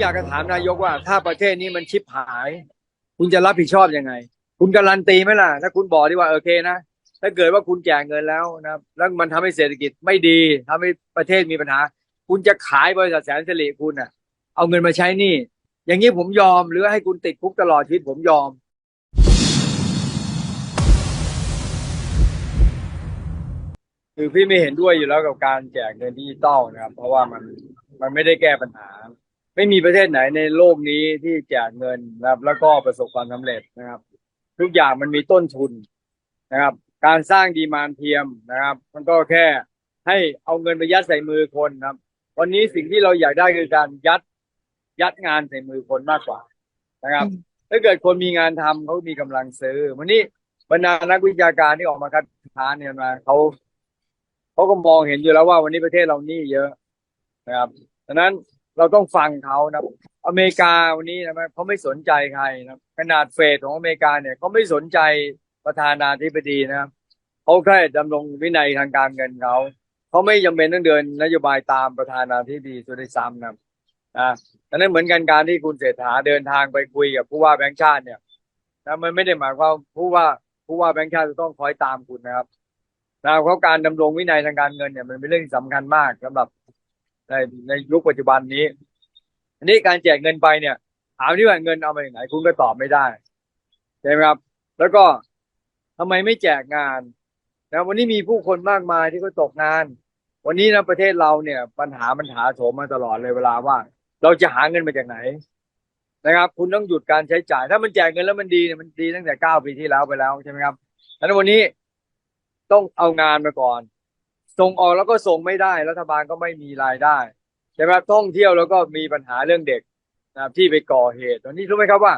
อยากจะถามนายกว่า ถ้าประเทศนี้มันชิบหาย คุณจะรับผิดชอบยังไง คุณการันตีไหมล่ะ ถ้าคุณบอกดีว่าโอเคนะถ้าเกิดว่าคุณแจกเงินแล้วนะครับแล้วมันทำให้เศรษฐกิจไม่ดีทำให้ประเทศมีปัญหา คุณจะขายบริษัทแสนสิริคุณอะ เอาเงินมาใช้นี่ อย่างนี้ผมยอมหรือให้คุณติดคุกตลอดชีวิตผมยอมคือพี่ไม่เห็นด้วยอยู่แล้วกับการแจกเงินดิจิตอลนะครับ เพราะว่ามันมันไม่ได้แก้ปัญหา ไม่มีประเทศไหนในโลกนี้ที่แจกเงินนะครับ แล้วก็ประสบความสำเร็จนะครับ ทุกอย่างมันมีต้นทุนนะครับ การสร้างดีมานเทียมนะครับ มันก็แค่ให้เอาเงินไปยัดใส่มือคนนะครับ วันนี้สิ่งที่เราอยากได้คือการยัดยัดงานใส่มือคนมากกว่านะครับ ถ้าเกิดคนมีงานทำเขามีกำลังซื้อ วันนี้บรรดานักวิชาการที่ออกมาคัดค้านเนี่ยมาเขาเขาก็มองเห็นอยู่แล้วว่าวันนี้ประเทศเราหนี้เยอะนะครับดังนั้น เราต้องฟังเขานะอเมริกาวันนี้นะเขาไม่สนใจใครนะขนาดเฟดของอเมริกาเนี่ยเขาไม่สนใจประธานาธิบดีนะเขาแค่ดำรงวินัยทางการเงินเขาเขาไม่จำเป็นต้องเดินนโยบายตามประธานาธิบดีสุดซ้ำนะครับนะดังนั้นเหมือนกันการที่คุณเศรษฐาเดินทางไปคุยกับผู้ว่าแบงค์ชาติเนี่ยนะมันไม่ได้หมายความผู้ว่าผู้ว่าแบงค์ชาติจะต้องคอยตามคุณนะครับนะเพราะการดำรงวินัยทางการเงินเนี่ยมันเป็นเรื่องที่สำคัญมากสำหรับ ในในยุคปัจจุบันนี้อันนี้การแจกเงินไปเนี่ยถามที่ว่าเงินเอามาจากไหนคุณก็ตอบไม่ได้ใช่ไหมครับ แล้วก็ทำไมไม่แจกงานนะวันนี้มีผู้คนมากมายที่เขาตกงาน วันนี้นะประเทศเราเนี่ย ปัญหามันถาโถมมาตลอดเลยเวลาว่า เราจะหาเงินมาจากไหน นะครับ คุณต้องหยุดการใช้จ่าย ถ้ามันแจกเงินแล้วมันดีเนี่ยมันดีตั้งแต่เก้าปีที่แล้วไปแล้วใช่ไหมครับดังนั้นวันนี้ต้องเอางานมาก่อน ส่งออกแล้วก็ส่งไม่ได้รัฐบาลก็ไม่มีรายได้ใช่ไหมครับท่องเที่ยวแล้วก็มีปัญหาเรื่องเด็กนะครับที่ไปก่อเหตุตอนนี้รู้ไหมครับว่า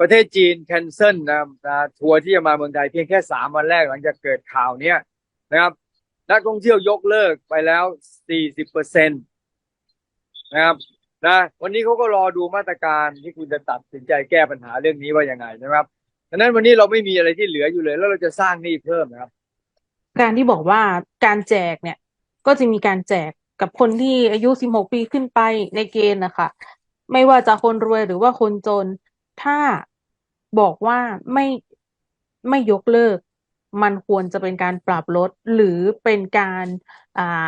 ประเทศจีนแคนเซิลนะนะทัวร์ที่จะมาเมืองไทยเพียงแค่สามวันแรกหลังจากเกิดข่าวเนี้ยนะครับ นักท่องเที่ยวยกเลิกไปแล้วสี่สิบเปอร์เซ็นตนะครับนะวันนี้เขาก็รอดูมาตรการที่คุณจะตัดสินใจแก้ปัญหาเรื่องนี้ว่ายังไงนะครับดังนั้นวันนี้เราไม่มีอะไรที่เหลืออยู่เลย แล้วเราจะสร้างหนี้เพิ่มนะครับ การที่บอกว่าการแจกเนี่ย ก็จะมีการแจกกับคนที่อายุ 16 ปีขึ้นไปในเกณฑ์นะคะไม่ว่าจะคนรวยหรือว่าคนจน ถ้าบอกว่าไม่ไม่ยกเลิก มันควรจะเป็นการปรับลด หรือเป็นการอ่า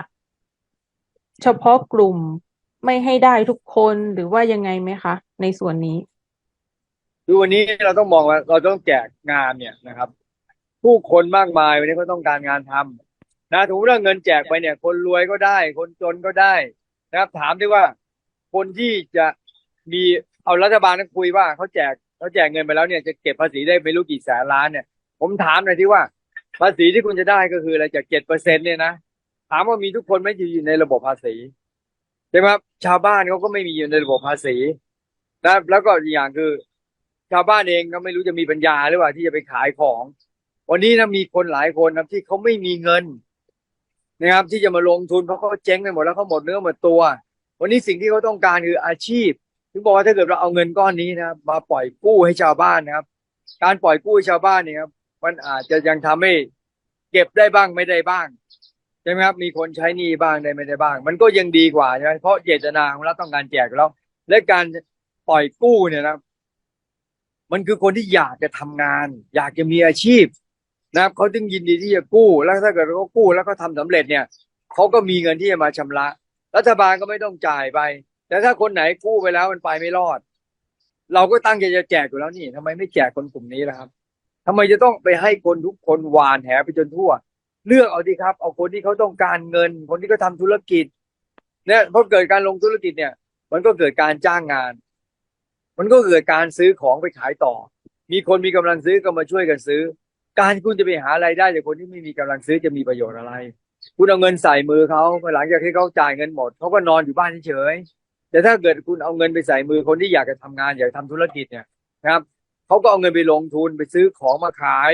เฉพาะกลุ่มไม่ให้ได้ทุกคนหรือว่ายังไงไหมคะ ในส่วนนี้ คือวันนี้เราต้องมองว่าเราต้องแจกงานเนี่ยนะครับ ผู้คนมากมายวันนี้เขาต้องการงานทำนะถือว่าเงินแจกไปเนี่ย คนรวยก็ได้ คนจนก็ได้นะครับถามด้วยว่า คนที่จะมีเอารัฐบาลนั้นคุยว่าเขาแจกเขาแจกเงินไปแล้วเนี่ยจะเก็บภาษีได้ไม่รู้กี่แสนล้านเนี่ย ผมถามหน่อยที่ว่า ภาษีที่คุณจะได้ก็คืออะไรจากเจ็ดเปอร์เซ็นเนี่ยนะถามว่ามีทุกคนไหม่อยู่ในระบบภาษีใช่ไหมครับชาวบ้านเขาก็ไม่มีอยู่ในระบบภาษีนะแล้วก็อีกอย่างคือ ชาวบ้านเองก็ไม่รู้จะมีปัญญาหรือเปล่าที่จะไปขายของ วันนี้นะมีคนหลายคนนะที่เขาไม่มีเงิน นะครับ ที่จะมาลงทุนเพราะเขาเจ๊งไปหมดแล้วเขาหมดเนื้อหมดตัว วันนี้สิ่งที่เขาต้องการคืออาชีพถึงบอกว่าถ้าเกิดเราเอาเงินก้อนนี้นะมาปล่อยกู้ให้ชาวบ้านนะครับ การปล่อยกู้ให้ชาวบ้านเนี่ยครับมันอาจจะยังทำให้เก็บได้บ้างไม่ได้บ้างใช่ไหมครับ มีคนใช้หนี้บ้างได้ไม่ได้บ้าง มันก็ยังดีกว่าใช่ไหมเพราะเจตนาของเราต้องการแจกแล้ว และการปล่อยกู้เนี่ยนะมันคือคนที่อยากจะทำงาน อยากจะมีอาชีพ นะครับเขาจึงยินดีที่จะกู้แล้วถ้าเกิดเขากู้แล้วเขาทำสำเร็จเนี่ยเขาก็มีเงินที่จะมาชำระ รัฐบาลก็ไม่ต้องจ่ายไป แต่ถ้าคนไหนกู้ไปแล้วมันไปไม่รอด เราก็ตั้งใจจะแจกอยู่แล้วนี่ทำไมไม่แจกคนกลุ่มนี้ล่ะครับทำไมจะต้องไปให้คนทุกคนหวานแหไปจนทั่ว เลือกเอาดีครับ เอาคนที่เขาต้องการเงิน คนที่เขาทาธุรกิจ เนี่ยพอเกิดการลงธุรกิจเนี่ย มันก็เกิดการจ้างงาน มันก็เกิดการซื้อของไปขายต่อ มีคนมีกำลังซื้อก็มาช่วยกันซื้อ การคุณจะไปหารายได้จากคนที่ไม่มีกำลังซื้อจะมีประโยชน์อะไร คุณเอาเงินใส่มือเขาหลังจากที่เขาจ่ายเงินหมดเขาก็นอนอยู่บ้านเฉยแต่ถ้าเกิดคุณเอาเงินไปใส่มือคนที่อยากจะทำงานอยากทำธุรกิจเนี่ยนะครับเขาก็เอาเงินไปลงทุนไปซื้อของมาขาย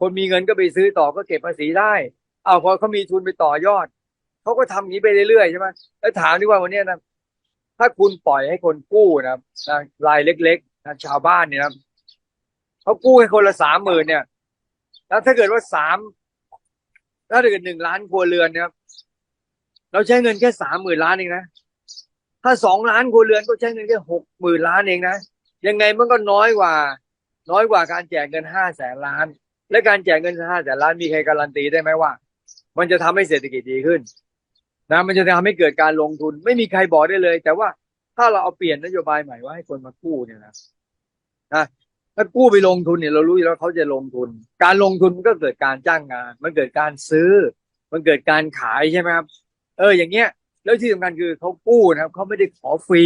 คนมีเงินก็ไปซื้อต่อก็เก็บภาษีได้ เอาพอเขามีทุนไปต่อยอดเขาก็ทำอย่างนี้ไปเรื่อยๆใช่ไหมแล้วถามดีกว่าวันนี้นะถ้าคุณปล่อยให้คนกู้นะครับนะรายเล็กๆนะชาวบ้านเนี่ยนะเขากู้ให้คนละสามหมื่นเนี่ย แล้วถ้าเกิดว่าสามถ้าเกิดหนึ่งล้านครัวเรือนเนี่ยเราใช้เงินแค่สามหมื่นล้านเองนะถ้าสองล้านครัวเรือนก็ใช้เงินแค่หกหมื่นล้านเองนะยังไงมันก็น้อยกว่า น้อยกว่าการแจกเงินห้าแสนล้าน และการแจกเงินห้าแสนล้านมีใครการันตีได้ไหมว่า มันจะทำให้เศรษฐกิจดีขึ้นนะมันจะทำให้เกิดการลงทุน ไม่มีใครบอกได้เลย แต่ว่าถ้าเราเอาเปลี่ยนนโยบายใหม่ว่าให้คนมากู้เนี่ยนะนะ ถ้ากู้ไปลงทุนเนี่ยเรารู้อยู่แล้วเขาจะลงทุน การลงทุนมันก็เกิดการจ้างงาน มันเกิดการซื้อ มันเกิดการขายใช่ไหมครับ เออ อย่างเงี้ย แล้วที่สำคัญคือเขากู้นะครับเขาไม่ได้ขอฟรี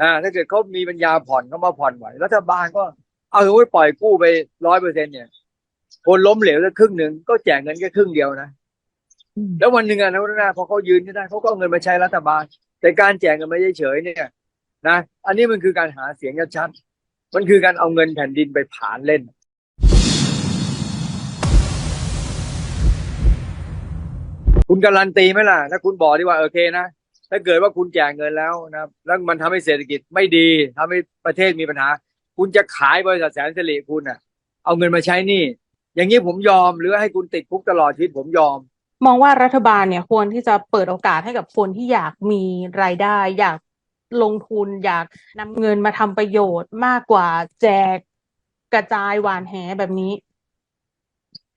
อ่า ถ้าเกิดเขามีปัญญาผ่อนเขามาผ่อนไหวรัฐบาลก็ เอาไว้ปล่อยกู้ไปร้อยเปอร์เซ็นเนี่ย คนล้มเหลวสักครึ่งหนึ่งก็แจกเงินแค่ครึ่งเดียวนะ แล้ววันหนึ่งอะนะวันหน้าพอเขายืนไม่ได้เขาก็เอาเงินมาใช้รัฐบาล แต่การแจกเงินไมาเฉยเนี่ย นะ อันนี้มันคือการหาเสียงชัดๆ มันคือการเอาเงินแผ่นดินไปผานเล่น คุณการันตีไหมล่ะ ถ้าคุณบอกดีว่าโอเคนะ ถ้าเกิดว่าคุณแจกเงินแล้วนะครับ แล้วมันทำให้เศรษฐกิจไม่ดีทำให้ประเทศมีปัญหา คุณจะขายบริษัทแสนสิริคุณอะเอาเงินมาใช้นี่ อย่างนี้ผมยอมหรือให้คุณติดคุกตลอดชีวิตผมยอมมองว่ารัฐบาลเนี่ยควรที่จะเปิดโอกาสให้กับคนที่อยากมีรายได้ อยาก ลงทุนอยากนำเงินมาทำประโยชน์มากกว่าแจกกระจายหวานแหแบบนี้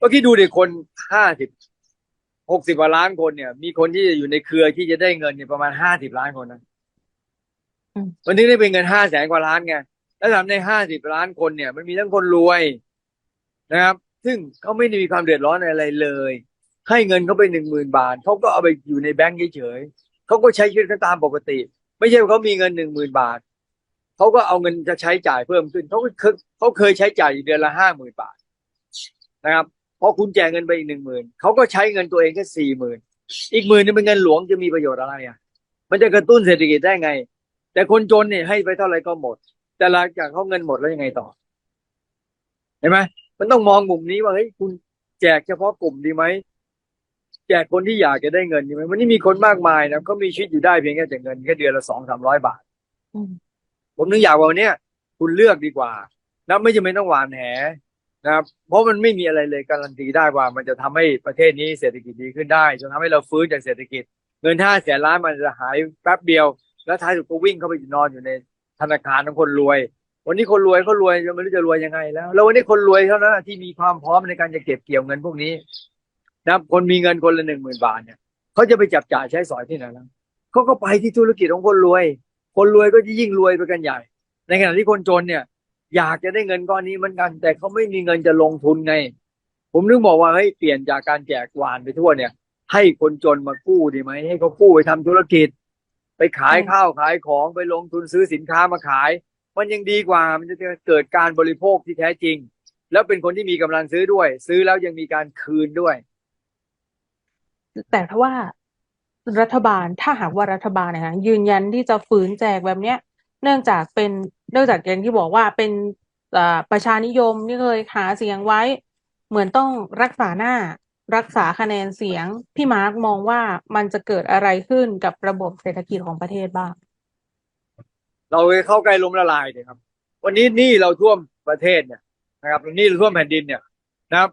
ก็คิดดูดิคนห้าสิบหกสิบกว่าล้านคนเนี่ย มีคนที่จะอยู่ในเครือที่จะได้เงินเนี่ยประมาณห้าสิบล้านคนนะอืม วันนี้ได้เป็นเงินห้าแสนกว่าล้านไงแล้วทำในห้าสิบล้านคนเนี่ย มันมีทั้งคนรวยนะครับ ซึ่งเขาไม่ได้มีความเดือดร้อนอะไรเลย ให้เงินเขาไปหนึ่งหมื่นบาทเขาก็เอาไปอยู่ในแบงก์เฉยๆเขาก็ใช้ชีวิตเขาตามปกติ ไม่ใช่เขามีเงินหนึ่งหมื่นบาทเขาก็เอาเงินจะใช้จ่ายเพิ่มขึ้นเขาเคยเขาเคยใช้จ่ายอยู่เดือนละห้าหมื่นบาทนะครับพอคุณแจกเงินไปอีกหนึ่งหมื่นเขาก็ใช้เงินตัวเองแค่สี่หมื่นอีกหมื่นนึงเป็นเงินหลวงจะมีประโยชน์อะไรอะ มันจะกระตุ้นเศรษฐกิจได้ไง แต่คนจนเนี่ยให้ไปเท่าไหร่ก็หมด แต่หลังจากเขาเงินหมดแล้วยังไงต่อเห็นไหมมันต้องมองมุมนี้ว่าเฮ้ยคุณแจกเฉพาะกลุ่มดีไหม แจกคนที่อยากจะได้เงินดีไหมวันนี้มีคนมากมายนะเขามีชีวิตอยู่ได้เพียงแค่จากเงินแค่เดือนละสองสามร้อยบาทอืมผมนึกอยากว่าวันเนี้ยคุณเลือกดีกว่านะไม่จำเป็นต้องหวานแหนะครับเพราะมันไม่มีอะไรเลยการันตีได้ว่า มันจะทำให้ประเทศนี้เศรษฐกิจดีขึ้นได้จะทำให้เราฟื้นจากเศรษฐกิจ เงินห้าแสนล้านมันจะหายแป๊บเดียว แล้วท้ายสุดก็วิ่งเข้าไปนอนอยู่ในธนาคารของคนรวย วันนี้คนรวยเขารวยจะไม่รู้จะรวยยังไงแล้ว แล้ววันนี้คนรวยเท่านั้นที่มีความพร้อมในการจะเก็บเกี่ยวเงินพวกนี้ นะครับคนมีเงินคนละหนึ่งหมื่นบาทเนี่ยเขาจะไปจับจ่ายใช้สอยที่ไหนแล้วเขาก็ไปที่ธุรกิจของคนรวย คนรวยก็จะยิ่งรวยไปกันใหญ่ ในขณะที่คนจนเนี่ย อยากจะได้เงินก้อนนี้เหมือนกัน แต่เขาไม่มีเงินจะลงทุนไง ผมนึกบอกว่าเฮ้ยเปลี่ยนจากการแจกหวานไปทั่วเนี่ย ให้คนจนมากู้ดีไหมให้เขากู้ไปทำธุรกิจ ไปขายอืมข้าวขายของไปลงทุนซื้อสินค้ามาขาย มันยังดีกว่ามันจะเกิดการบริโภคที่แท้จริง แล้วเป็นคนที่มีกำลังซื้อด้วย ซื้อแล้วยังมีการคืนด้วย แต่ถ้าว่ารัฐบาลถ้าหากว่ารัฐบาลนะคะยืนยันที่จะฝืนแจกแบบเนี้ย เนื่องจากเป็นเนื่องจากอย่างที่บอกว่าเป็นประชานิยมที่เคยหาเสียงไว้ เหมือนต้องรักษาหน้ารักษาคะแนนเสียง พี่มาร์กมองว่ามันจะเกิดอะไรขึ้นกับระบบเศรษฐกิจของประเทศบ้าง เราเข้าใกล้ล้มละลายเนี่ยครับ วันนี้นี้เราท่วมประเทศเนี่ยนะครับนี้เราท่วมแผ่นดินเนี่ยนะครับ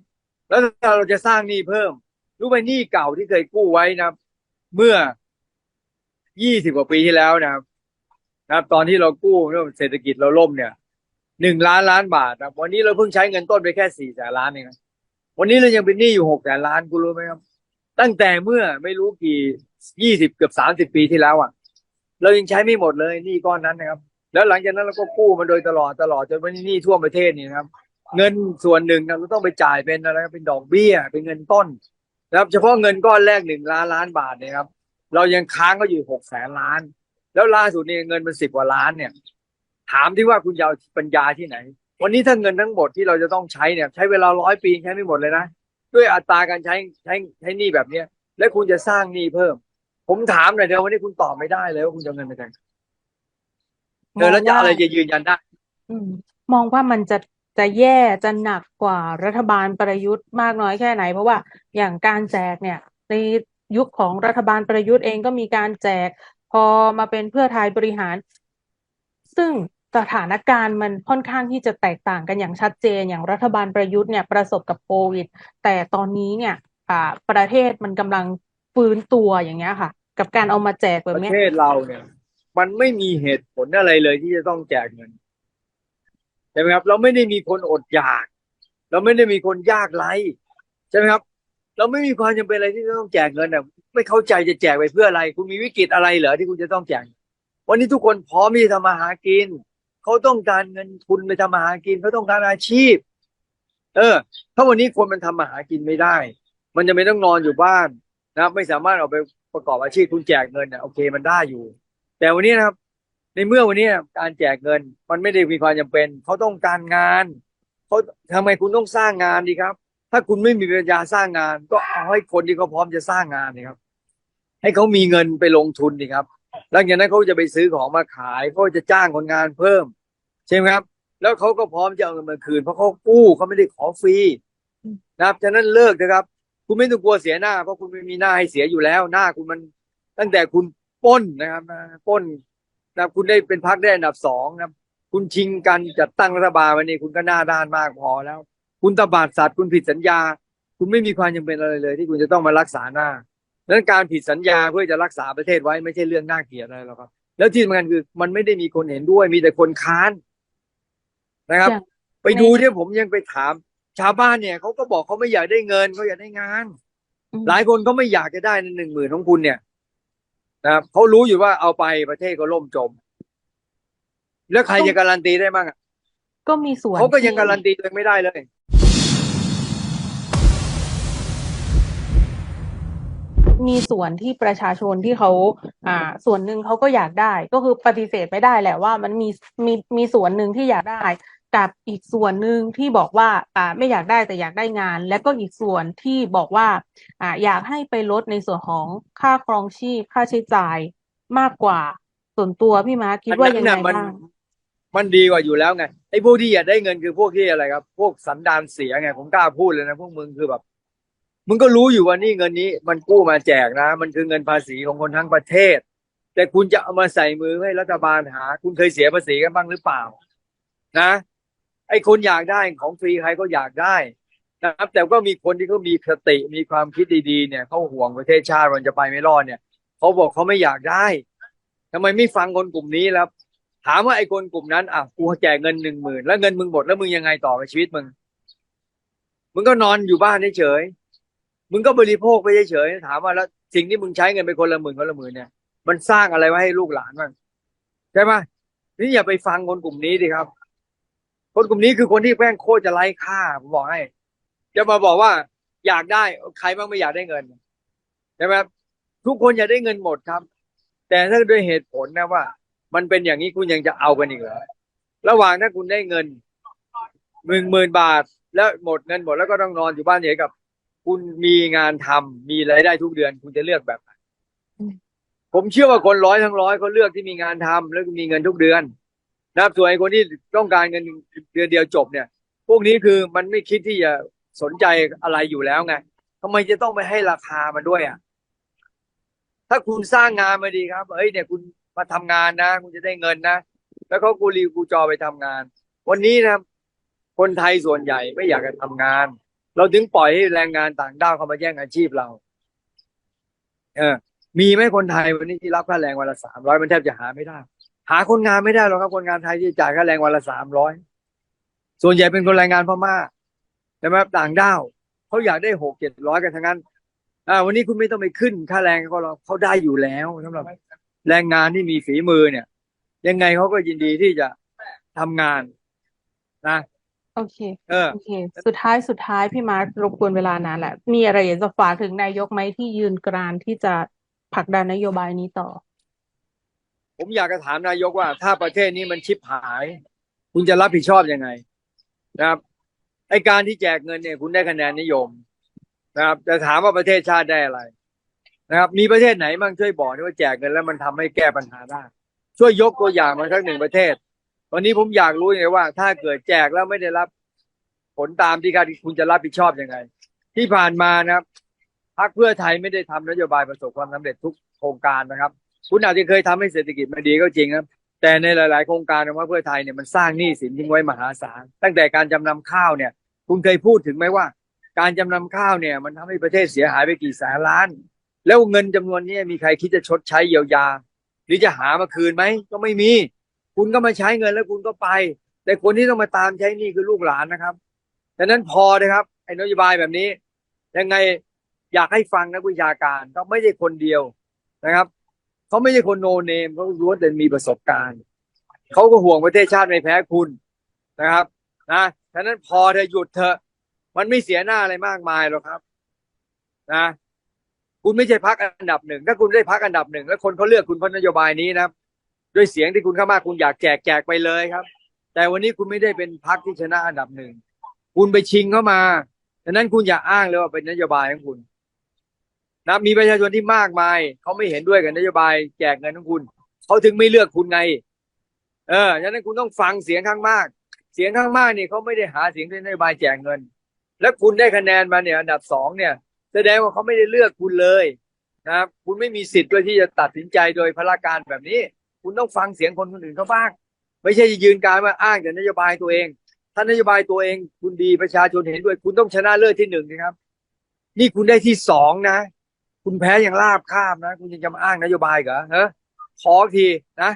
แล้วถ้าเราจะสร้างหนี้เพิ่ม รู้ไหมหนี้เก่าที่เคยกู้ไว้นะครับเมื่อ20กว่าปีที่แล้วนะครับนะครับ ตอนที่เรากู้เรื่องเศรษฐกิจเราล่มเนี่ยหนึ่งล้านล้านบาทนะวันนี้เราเพิ่งใช้เงินต้นไปแค่สี่แสนล้านเองนะวันนี้เรายังเป็นหนี้อยู่หกแสนล้านคุณรู้ไหมครับ ตั้งแต่เมื่อไม่รู้กี่ยี่สิบเกือบสามสิบปีที่แล้วอะ เรายังใช้ไม่หมดเลยหนี้ก้อนนั้นนะครับ แล้วหลังจากนั้นเราก็กู้มาโดยตลอดตลอดจนวันนี้หนี้ทั่วประเทศนี่นะครับ เงินส่วนหนึ่งนะเราต้องไปจ่ายเป็นอะไรเป็นดอกเบี้ย เป็นเงินต้น นะครับเฉพาะเงินก้อนแรกหนึ่งล้านล้านบาทเนี่ยครับ เรายังค้างก็อยู่หกแสนล้าน แล้วล่าสุดนี่เงินมันสิบกว่าล้านเนี่ย ถามที่ว่าคุณจะเอาปัญญาที่ไหน วันนี้ถ้าเงินทั้งหมดที่เราจะต้องใช้เนี่ย ใช้เวลาร้อยปีใช้ไม่หมดเลยนะด้วยอัตราการใช้ใช้ใช้หนี้แบบเนี้ย แล้วคุณจะสร้างหนี้เพิ่ม ผมถามหน่อยเดียววันนี้คุณตอบไม่ได้เลยว่าคุณจะเงินไปจากไหนเออแล้วจะอะไรจะยืนยันได้มองว่ามันจะ จะแย่จะหนักกว่ารัฐบาลประยุทธ์มากน้อยแค่ไหน เพราะว่าอย่างการแจกเนี่ยในยุคของรัฐบาลประยุทธ์เองก็มีการแจกพอมาเป็นเพื่อไทยบริหาร ซึ่งสถานการณ์มันค่อนข้างที่จะแตกต่างกันอย่างชัดเจนอย่างรัฐบาลประยุทธ์เนี่ยประสบกับโควิด แต่ตอนนี้เนี่ยอ่าประเทศมันกำลังฟื้นตัวอย่างเงี้ยค่ะ กับการเอามาแจกแบบเนี้ยเทศเราเนี่ย มันไม่มีเหตุผลอะไรเลยที่จะต้องแจกเงิน ช่ไหมครับ เราไม่ได้มีคนอดอยาก เราไม่ได้มีคนยากไร้ใช่ไหมครับ เราไม่มีความจำเป็นอะไรที่จะต้องแจกเงินอะไม่เข้าใจจะแจกไปเพื่ออะไร คุณมีวิกฤตอะไรเหรอที่คุณจะต้องแจกวันนี้ทุกคนพร้อมที่จะทำมาหากินเขาต้องการเงินทุนไปทำมาหากินเขาต้องการอาชีพ เออ ถ้าวันนี้คนมันทำมาหากินไม่ได้ มันจะไม่ต้องนอนอยู่บ้านนะครับ ไม่สามารถเอาไปประกอบอาชีพคุณแจกเงินเนี่ยโอเคมันได้อยู่ แต่วันนี้นะครับ ในเมื่อวันนี้การแจกเงิน มันไม่ได้มีความจำเป็น เขาต้องการงานเขาทำไมคุณต้องสร้างงานดีครับ ถ้าคุณไม่มีปัญญาสร้างงาน ก็เอาให้คนที่เขาพร้อมจะสร้างงานนะครับ ให้เขามีเงินไปลงทุนดีครับหลังจากนั้นเขาจะไปซื้อของมาขายเขาจะจ้างคนงานเพิ่ม ใช่ไหมครับ แล้วเขาก็พร้อมจะเอาเงินมาคืน เพราะเขากู้เขาไม่ได้ขอฟรีนะครับฉะนั้นเลิกนะครับ คุณไม่ต้องกลัวเสียหน้า เพราะคุณไม่มีหน้าให้เสียอยู่แล้ว หน้าคุณมันตั้งแต่คุณป้นนะครับป้น นะครับคุณได้เป็นพักได้อันดับสองนะครับคุณชิงกันจัดตั้งรัฐบาลวันนี้คุณก็หน้าด้านมากพอแล้ว คุณตบาดสัตว์คุณผิดสัญญา คุณไม่มีความจำเป็นอะไรเลย ที่คุณจะต้องมารักษาหน้าดังนั้นการผิดสัญญาเพื่อจะรักษาประเทศไว้ไม่ใช่เรื่องน่าเกลียดอะไรหรอกครับ แล้วที่สำคัญคือมันไม่ได้มีคนเห็นด้วยมีแต่คนค้านนะครับอย่างไปดูที่ผมยังไปถาม ชาวบ้านเนี่ยเขาก็บอกเขาไม่อยากได้เงินเขาอยากได้งานอืมหลายคนเขาไม่อยากจะได้ในหนึ่งหมื่นของคุณเนี่ย นะครับเขารู้อยู่ว่าเอาไปประเทศก็ล่มจม แล้วใครจะการันตีได้บ้างอะก็มีส่วนเขาก็ยังที่การันตีตัวเองไม่ได้เลย มีส่วนที่ประชาชนที่เขาอ่า ส่วนหนึ่งเขาก็อยากได้ ก็คือปฏิเสธไม่ได้แหละว่ามันมีมีมีส่วนหนึ่งที่อยากได้ กับอีกส่วนหนึ่งที่บอกว่าอ่าไม่อยากได้แต่อยากได้งาน และก็อีกส่วนที่บอกว่าอ่าอยากให้ไปลดในส่วนของค่าครองชีพค่าใช้จ่ายมากกว่าส่วนตัวพี่มาร์คคิดว่ายังไงอันนั้นน่ะมันบ้างมันดีกว่าอยู่แล้วไงไอ้พวกที่อยากได้เงินคือพวกที่อะไรครับ พวกสันดานเสียไงผมกล้าพูดเลยนะพวกมึงคือแบบมึงก็รู้อยู่ว่านี่เงินนี้ มันกู้มาแจกนะ มันคือเงินภาษีของคนทั้งประเทศ แต่คุณจะเอามาใส่มือให้รัฐบาลหา คุณเคยเสียภาษีกันบ้างหรือเปล่า นะ ไอ้คนอยากได้ของฟรีใครก็อยากได้นะครับ แต่ก็มีคนที่เขามีคติมีความคิดดีๆเนี่ยเขาห่วงประเทศชาติมันจะไปไม่รอดเนี่ยเขาบอกเขาไม่อยากได้ทำไมไม่ฟังคนกลุ่มนี้แล้วถามว่าไอ้คนกลุ่มนั้นอะกูแจกเงินหนึ่งหมื่นแล้วเงินมึงหมดแล้วมึงยังไงต่อไปชีวิตมึงมึงก็นอนอยู่บ้านเฉยมึงก็บริโภคไปเฉยถามว่าแล้วสิ่งที่มึงใช้เงินไปคนละหมื่นคนละหมื่นเนี่ยมันสร้างอะไรไว้ให้ลูกหลานบ้างใช่ไหมนี่อย่าไปฟังคนกลุ่มนี้ดิครับ คนกลุ่มนี้คือคนที่แม่งโคตรจะไร้ค่าผมบอกให้ จะมาบอกว่าอยากได้ใครบ้างไม่อยากได้เงินใช่ไหมครับทุกคนอยากได้เงินหมดครับ แต่ถ้าด้วยเหตุผลนะว่า มันเป็นอย่างนี้คุณยังจะเอากันอีกเหรอระหว่างถ้าคุณได้เงินหนึ่งหมื่นบาท แล้วหมดเงินหมดแล้วก็ต้องนอนอยู่บ้านเฉยกับ คุณมีงานทำมีรายได้ทุกเดือน คุณจะเลือกแบบไหนผมเชื่อว่าคนร้อยทั้งร้อยเขาเลือกที่มีงานทำแล้วมีเงินทุกเดือน นะครับส่วนไอ้คนที่ต้องการเงินเดือนเดียวจบเนี่ย พวกนี้คือมันไม่คิดที่จะสนใจอะไรอยู่แล้วไงทำไมจะต้องไปให้ราคามันด้วยอะ ถ้าคุณสร้างงานมาดีครับเอ้ยเนี่ยคุณมาทำงานนะ คุณจะได้เงินนะ แล้วเขากูรีกูจอไปทำงาน วันนี้นะครับคนไทยส่วนใหญ่ไม่อยากจะทำงาน เราถึงปล่อยให้แรงงานต่างด้าวเข้ามาแย่งอาชีพเรา เออ มีไหมคนไทยวันนี้ที่รับค่าแรงวันละสามร้อยมันแทบจะหาไม่ได้ หาคนงานไม่ได้หรอกครับคนงานไทยที่จ่ายค่าแรงวันละสามร้อยส่วนใหญ่เป็นคนแรงงานพม่าใช่ไหมครับต่างด้าวเขาอยากได้หกเจ็ดร้อยกันทั้งนั้น อ่า วันนี้คุณไม่ต้องไปขึ้นค่าแรงเขาหรอกเขาได้อยู่แล้วสำหรับแรงงานที่มีฝีมือเนี่ย ยังไงเขาก็ยินดีที่จะทำงานนะโอเคเออโอเค สุดท้ายสุดท้ายพี่มาร์ครบกวนเวลานานแหละ มีอะไรอยากจะฝากถึงนายกไหมที่ยืนกรานที่จะผลักดันนโยบายนี้ต่อ ผมอยากจะถามนายกว่า ถ้าประเทศนี้มันชิบหาย คุณจะรับผิดชอบยังไง นะครับไอการที่แจกเงินเนี่ย คุณได้คะแนนนิยม นะครับแต่ถามว่าประเทศชาติได้อะไร นะครับ มีประเทศไหนบ้างช่วยบอกหน่อยว่าแจกเงินแล้วมันทำให้แก้ปัญหาได้ช่วยยกตัวอย่างมาสักหนึ่งประเทศ วันนี้ผมอยากรู้เลยว่า ถ้าเกิดแจกแล้วไม่ได้รับผลตามที่คาดคุณจะรับผิดชอบยังไง ที่ผ่านมานะครับพรรคเพื่อไทยไม่ได้ทำนโยบายประสบความสำเร็จทุกโครงการนะครับ คุณอาจจะเคยทำให้เศรษฐกิจมันดีก็จริงครับแต่ในหลาย ๆ โครงการของพรรคเพื่อไทยเนี่ยมันสร้างหนี้สินทิ้งไว้มหาศาลตั้งแต่การจำนำข้าวเนี่ย คุณเคยพูดถึงไหมว่า การจำนำข้าวเนี่ย มันทำให้ประเทศเสียหายไปกี่แสนล้าน แล้วเงินจำนวนนี้มีใครคิดจะชดใช้เยียวยา หรือจะหามาคืนไหมก็ไม่มี คุณก็มาใช้เงินแล้วคุณก็ไป แต่คนที่ต้องมาตามใช้หนี่คือลูกหลานนะครับดังนั้นพอเลยครับไอ้นโยบายแบบนี้ ยังไงอยากให้ฟังนักวิชาการก็ไม่ใช่คนเดียวนะครับ เขาไม่ใช่คนโนเนมเขารู้ว่าแต่มีประสบการณ์เขาก็ห่วงประเทศชาติไม่แพ้คุณนะครับ นะฉะนั้นพอเธอหยุดเถอะมันไม่เสียหน้าอะไรมากมายหรอกครับ นะคุณไม่ใช่พักอันดับหนึ่งถ้าคุณได้พักอันดับหนึ่งแล้วคนเขาเลือกคุณเพราะนโยบายนี้นะครับ ด้วยเสียงที่คุณเข้ามาคุณอยากแจกแจกไปเลยครับ แต่วันนี้คุณไม่ได้เป็นพักที่ชนะอันดับหนึ่งคุณไปชิงเข้ามาดังนั้นคุณอย่าอ้างเลยว่าเป็นนโยบายของคุณ นะมีประชาชนที่มากมายเขาไม่เห็นด้วยกับนโยบายแจกเงินของคุณเขาถึงไม่เลือกคุณไง เออฉะนั้นคุณต้องฟังเสียงข้างมาก เสียงข้างมากนี่เขาไม่ได้หาเสียงด้วยนโยบายแจกเงิน แล้วคุณได้คะแนนมาเนี่ยอันดับสองเนี่ย แสดงว่าเขาไม่ได้เลือกคุณเลยนะครับคุณไม่มีสิทธิ์ด้วยที่จะตัดสินใจโดยพละการแบบนี้ คุณต้องฟังเสียงคนคนอื่นเขาบ้าง ไม่ใช่ยืนการมาอ้างแต่นโยบายตัวเอง ถ้านโยบายตัวเอง คุณดีประชาชนเห็นด้วย คุณต้องชนะเลิศที่หนึ่งนะครับ นี่คุณได้ที่สองนะ คุณแพ้อย่างลาบคาบนะ คุณยังจะมาอ้างนโยบายเหรอฮะขอทีนะ